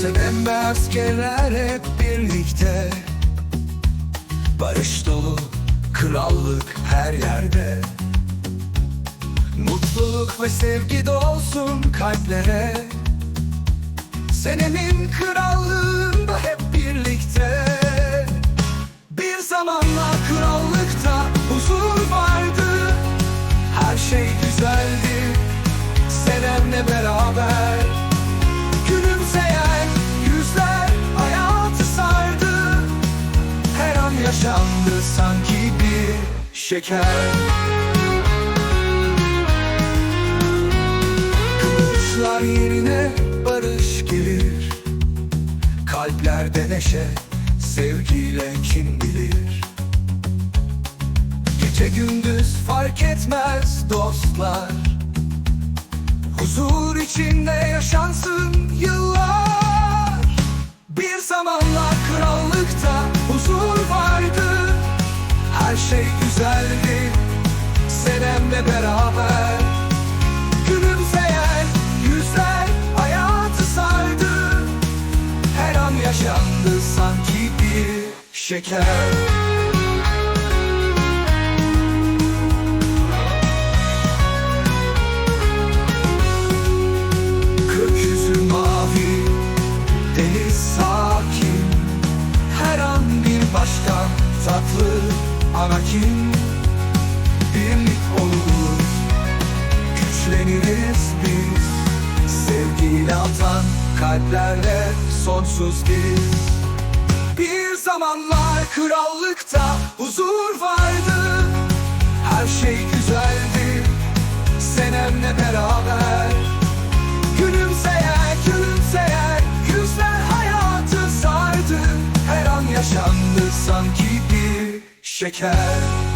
Kızı bembeyaz askerler hep birlikte. Barış dolu krallık her yerde. Mutluluk ve sevgi dolsun kalplere. Senenin krallığında hep birlikte. Bir zamanlar krallıkta huzur vardı. Her şey güzeldi Senemle beraber. Yaşandı sanki bir şeker. Kılıçlar yerine barış gelir. Kalplerde neşe, sevgiyle kim bilir? Gece gündüz fark etmez dostlar. Huzur içinde yaşansın yıllar. Bir zamanlar krallıkta şey güzeldi. Senemle beraber Gülümseyen yüzler hayatı sardı. Her an yaşandı sanki bir şeker. Gökyüzü mavi, deniz sakin. Her an bir başka tatlı ana kim Birlik olur, güçleniriz biz. Sevgiyle atan kalplerle sonsuz biz. Bir zamanlar krallıkta huzur vardı. Her şey güzeldi. Senemle beraber. Gülümseyen, gülümseyen yüzler hayatı sardı. Her an yaşandı sanki bir şeker